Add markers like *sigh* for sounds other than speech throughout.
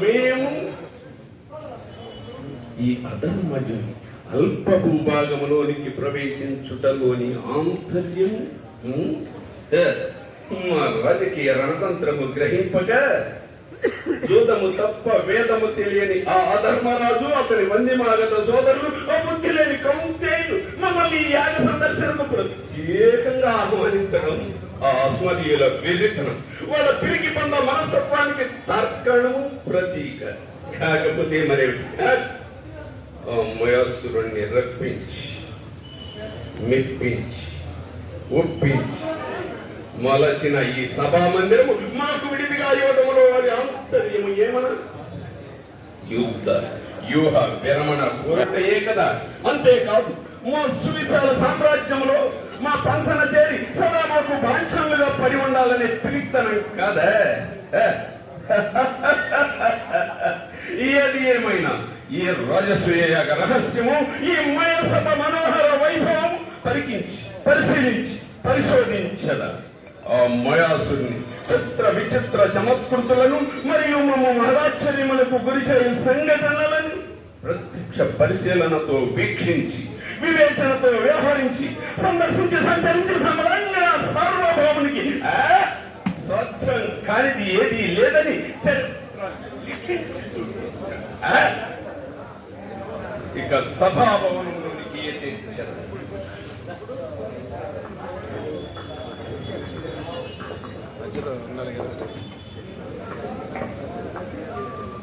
మేము ఈ అల్ప భూభాగంలోనికి ప్రవేశించుటలోని ఆంతర్యం మా రాజకీయ రణతంత్రము గ్రహింపక జూతము తప్ప వేదము తెలియని ఆ అధర్మరాజు అతని వంది మాగత సోదరులు ఆ బుద్ధి లేని కౌంతేయుడు మమ్మల్ని యాగ సందర్శనకు ప్రత్యేకంగా ఆహ్వానించడం ఆ అస్మదీయుల వెర్రితనం వాళ్ళ తిరిగి పొంద మనస్తత్వానికి తర్కణము ప్రతీక. కాకపోతే మరి ఆ మయాసురుణ్ణి రప్పించి మెప్పించి ఒప్పించి మొలచిన ఈ సభా మందిరము మాకు విడిదిగా ఇవ్వడంలో వారి ఆంతర్యము ఏమన? యుద్ధ వ్యూహ విరమణ కోరటయే కదా అంతేకాదు మా సువిశాల సామ్రాజ్యంలో మా పంచ బాంఛనులుగా పడి ఉండాలనే పిలితనం కాదా? *laughs* ఏది ఏమైనా? ఈ రాజసూయ రహస్యము ఈ మయసభ మనోహర వైభవం పరికించి పరిశీలించి పరిశోధించద. ఆ మయాసుని చిత్ర విచిత్ర చమత్కృతులను మరియు మమ్మ మహదాశ్చర్యములకు గురి చేయు సంఘటనలను ప్రత్యక్ష పరిశీలనతో వీక్షించి వివేచనతో వ్యవహరించి సందర్శించి సంచరించి సమరాన్ని సార్వభౌమునికి స్వచ్ఛం కానిది ఏది లేదని? ఇక సభాభవనంలోనికి ఎత్తించారు మధ్యలో ఉండాలి కదా ఒకటి.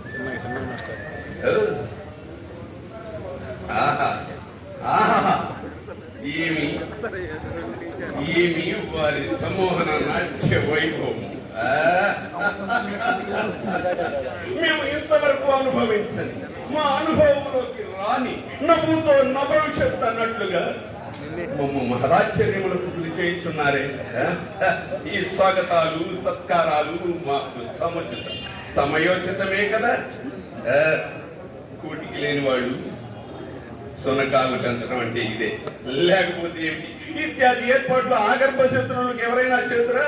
చిన్నగా చిన్నగా మాస్టర్ ఆహా ఆహా ఏమి ఏమి వారి సమోహన నాట్య వైభవం. మేము ఇంతవరకు అనుభవించని మా అనుభవంలోకి రాని నవ్వుతో నభవిష్యత్ అన్నట్లుగా మమ్మ మహదాశ్చర్యములకు గురి చేయించున్నారే ఈ స్వాగతాలు సత్కారాలు మాకు సముచితం. సమయోచితమే కదా? కోటికి కూటికి లేని వాళ్ళు సునకాలు పెంచడం అంటే ఇదే. లేకపోతే ఏమిటి? ఇత్యాది ఏర్పాట్లు ఆగర్భ శత్రువులకు ఎవరైనా చేతురా?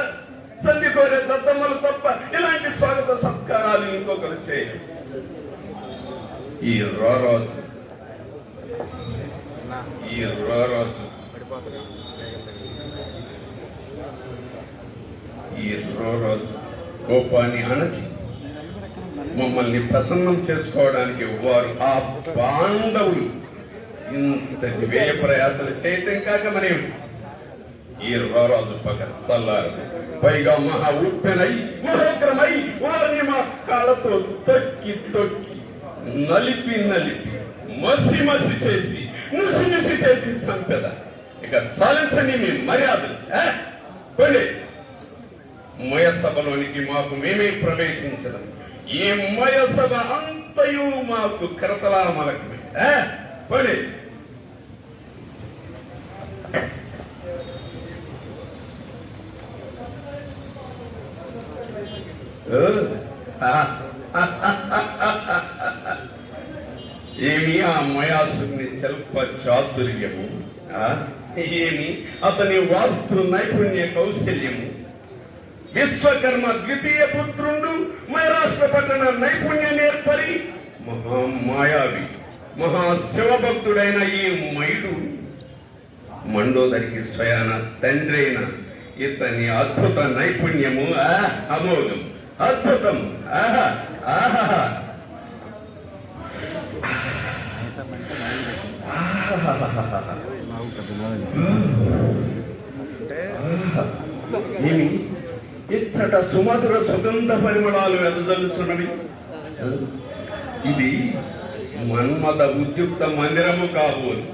సంధి కోరే దత్తమ్మలు తప్ప ఇలాంటి స్వాగత సత్కారాలు ఇంకొకరు చేయరు. ఈ రోరాజు ఈ రోరాజు ఈ రోరాజు కోపాన్ని అణచి మమ్మల్ని ప్రసన్నం చేసుకోవడానికి వారు ఆ బాంధవులు ఇంత వ్యయ ప్రయాసలు చేయటం కాక మరి ఈ రారాజు పగ చల్లారు పైగా మహా ఉప్పెనై మహోగ్రమై వారిని మా కాళ్ళతో తొక్కి తొక్కి నలిపి నలిపి మసి మసి చేసి ముసి ముసి చేసి సంపెద ఇక చాలించండి మీ మర్యాదలు ఏ? పోనీ మయసభలోనికి మాకు మేమే ప్రవేశించడం ఈ మయసభ అంతయు మాకు కరతలామలకమే ఏ? పోనీ. ఏమి ఆ మయాసుని చల్ప చాతుర్యము? ఏమి? అతని వాస్తు నైపుణ్య కౌశల్యము. విశ్వకర్మ ద్వితీయ పుత్రుండు మహారాష్ట్ర పట్టణ నైపుణ్య నేర్పరి మహామాయావి. మహాశివభక్తుడైన ఈ మైడు మండోదరికి స్వయాన తండ్రి అయిన ఇతని అద్భుత నైపుణ్యము అమోఘం అద్భుతం ఆహా ఇచ్చట సుమధుర సుగంధ పరిమళాలు వెదజల్లుచున్నవి. ఇది మన్మత ఉద్యుక్త మందిరము కాబోలు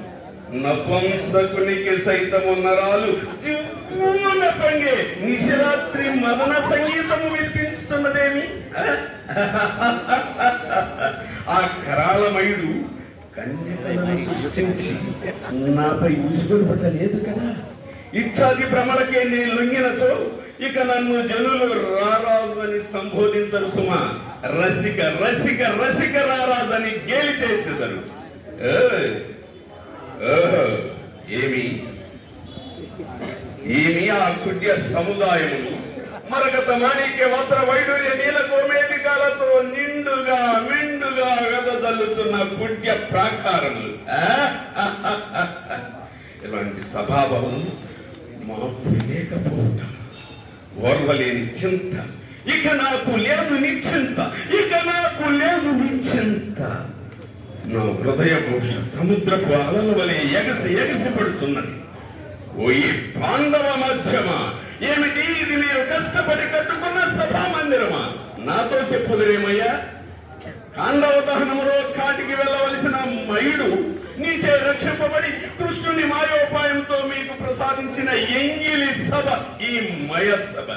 నపుంసకునికి సైతము నరాలు. జివ్వున పంగే నిశరాత్రి మదన సంగీతము వినిపించుతున్నదేమి? ఆ కరాళమయుడు సృష్టించి నాపై ఉసుగులు పట్టలేదు కదా? ఇచ్చాది భ్రమలకే నేను లొంగినచో ఇక నన్ను జనులు రారాజు అని సంబోధించరు సుమా. రసిక రసిక రసిక రారాజు అని గేలి చేసేదారు ఏమి? ఏమి ఆ కుడ్య సముదాయము మరగత మాణిక్య వస్త్ర వైడూర్య నీల కోమేటికాలతో నిండుగా మిండుగా వెదజల్లుతున్న కుడ్య ప్రాకారములు. ఆ? ఇలాంటి సభాభవం మాకు లేకపోవటం ఓర్వలేని చింత ఇక నాకు లేదు నిశ్చింత ఇక నాకు లేదు నిశ్చింత నా హృదయ ఘోష సముద్రపు అలల వలె ఎగసి ఎగసి పడుతున్నది. ఓ ఈ పాండవ మధ్యమ ఏమిటి ఇది మీరు కష్టపడి కట్టుకున్న సభా మందిరమా? నాతో చెప్పుదురేమయ్యా కాండవ దహనములో కాటికి వెళ్ళవలసిన మయుడు నీచే రక్షింపబడి కృష్ణుని మాయోపాయంతో మీకు ప్రసాదించిన ఎంగిలి సభ ఈ మయ సభ?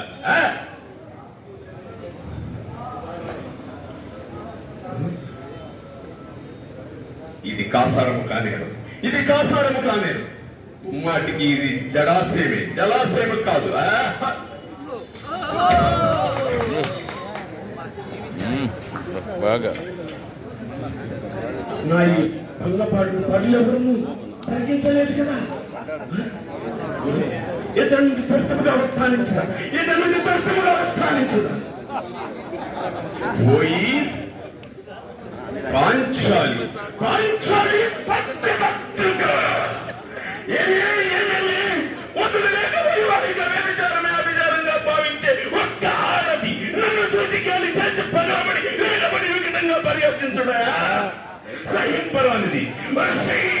ఇది కాసారము కానేరు. ఇది కాసారము కానేరు. మాటికి ఇది జడాశయమే జలాశయం కాదు? బాగా. నా ఈ పనులు ఎవరు తగ్గించలేదు కదా? ఇతను నుండి త్వరితముగా ఉత్థానించదా ఇతను నుండి పోయి humanity. Mercy!